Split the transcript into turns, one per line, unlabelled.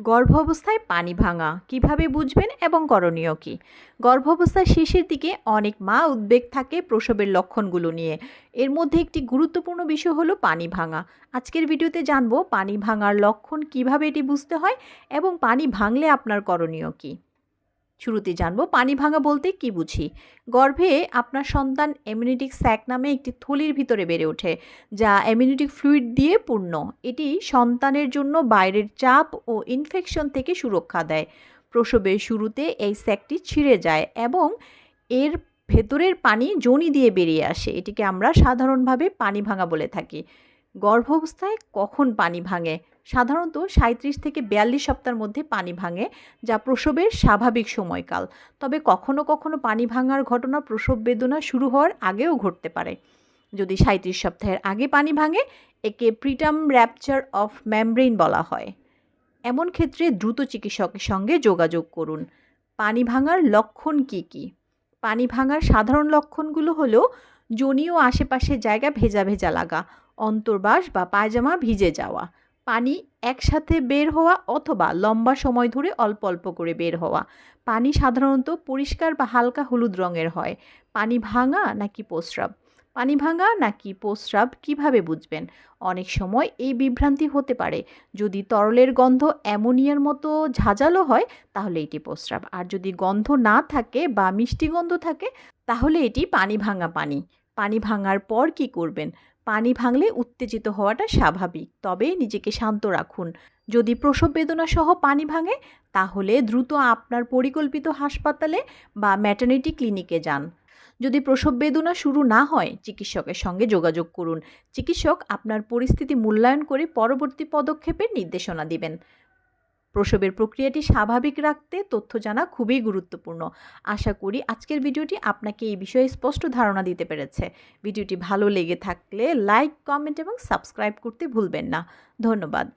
গর্ভাবস্থায় পানি ভাঙা, কীভাবে বুঝবেন এবং করণীয় কী? গর্ভাবস্থার শেষের দিকে অনেক মা উদ্বেগ থাকে প্রসবের লক্ষণগুলো নিয়ে। এর মধ্যে একটি গুরুত্বপূর্ণ বিষয় হলো পানি ভাঙা। আজকের ভিডিওতে জানব পানি ভাঙার লক্ষণ কীভাবে এটি বুঝতে হয় এবং পানি ভাঙলে আপনার করণীয় কী। শুরুতে জানব, পানি ভাঙা বলতে কি বুঝি? গর্ভে আপনার সন্তান এমিউনিটিক স্যাক নামে একটি থলির ভিতরে বেড়ে ওঠে, যা এমিউনিটিক ফ্লুইড দিয়ে পূর্ণ। এটি সন্তানের জন্য বাইরের চাপ ও ইনফেকশন থেকে সুরক্ষা দেয়। প্রসবের শুরুতে এই স্যাকটি ছিঁড়ে যায় এবং এর ভেতরের পানি জনি দিয়ে বেরিয়ে আসে। এটিকে আমরা সাধারণভাবে পানি ভাঙা বলে থাকি। গর্ভাবস্থায় কখন পানি ভাঙে? সাধারণত সাঁত্রিশ থেকে বিয়াল্লিশ সপ্তাহের মধ্যে পানি ভাঙে, যা প্রসবের স্বাভাবিক সময়কাল। তবে কখনো কখনো পানি ভাঙার ঘটনা প্রসব বেদনা শুরু হওয়ার আগেও ঘটতে পারে। যদি সাঁত্রিশ সপ্তাহের আগে পানি ভাঙে, একে প্রিটাম র্যাপচার অফ ম্যামব্রেইন বলা হয়। এমন ক্ষেত্রে দ্রুত চিকিৎসকের সঙ্গে যোগাযোগ করুন। পানি ভাঙার লক্ষণ কি কি? পানি ভাঙার সাধারণ লক্ষণগুলো হলো জনি ও আশেপাশের জায়গা ভেজা ভেজা লাগা অন্তর্বাস বা পায়জামা ভিজে যাওয়া, পানি একসাথে বের হওয়া অথবা লম্বা সময় ধরে অল্প অল্প করে বের হওয়া। পানি সাধারণত পরিষ্কার বা হালকা হলুদ রঙের হয়। পানি ভাঙা নাকি প্রস্রাব? পানি ভাঙা নাকি প্রস্রাব কীভাবে বুঝবেন? অনেক সময় এই বিভ্রান্তি হতে পারে। যদি তরলের গন্ধ অ্যামোনিয়ার মতো ঝাঁঝালো হয়, তাহলে এটি প্রস্রাব। আর যদি গন্ধ না থাকে বা মিষ্টি গন্ধ থাকে, তাহলে এটি পানি ভাঙা পানি। পানি ভাঙার পর কি করবেন? পানি ভাঙলে উত্তেজিত হওয়াটা স্বাভাবিক। তবে নিজেকে শান্ত রাখুন। যদি প্রসব বেদনা সহ পানি ভাঙে, তাহলে দ্রুত আপনার পরিকল্পিত হাসপাতালে বা ম্যাটার্নিটি ক্লিনিকে যান। যদি প্রসব বেদনা শুরু না হয়, চিকিৎসকের সঙ্গে যোগাযোগ করুন। চিকিৎসক আপনার পরিস্থিতি মূল্যায়ন করে পরবর্তী পদক্ষেপের নির্দেশনা দিবেন। প্রসবের প্রক্রিয়াটি স্বাভাবিক রাখতে তথ্য জানা খুবই গুরুত্বপূর্ণ। আশা করি আজকের ভিডিওটি আপনাকে এই বিষয়ে স্পষ্ট ধারণা দিতে পেরেছে। ভিডিওটি ভালো লেগে থাকলে লাইক, কমেন্ট এবং সাবস্ক্রাইব করতে ভুলবেন না। ধন্যবাদ।